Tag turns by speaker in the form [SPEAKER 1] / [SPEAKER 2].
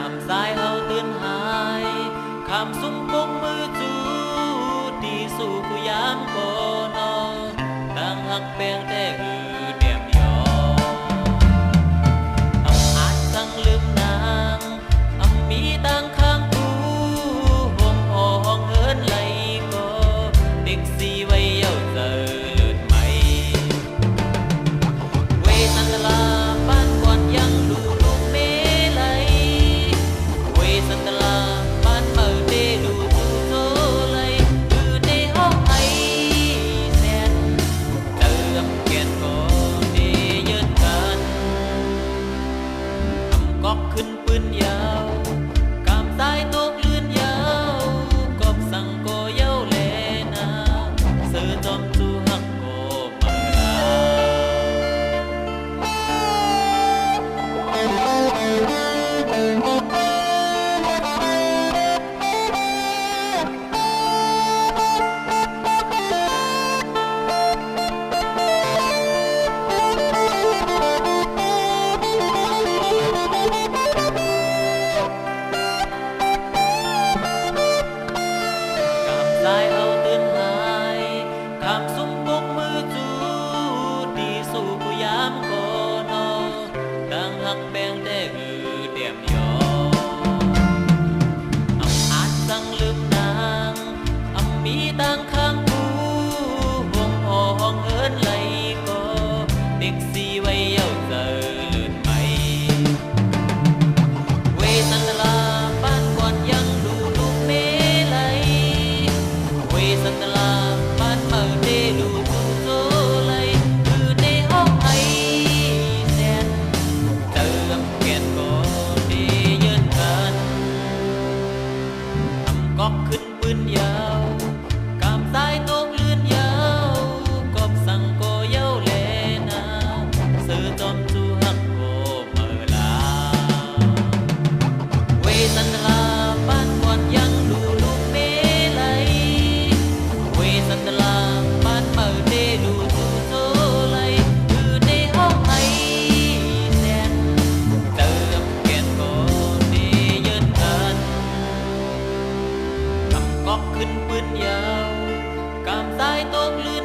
[SPEAKER 1] ามสายเฮาตื่นหายคำสุมปงมือจูดีสู่กูยามโกนอตั้งหักแปลงแต่ แบงได้หือเดียมยอมอำพันตั้งลืมนางอำมีตั้ง ขึ้นปืนยาวกามสายตกเลื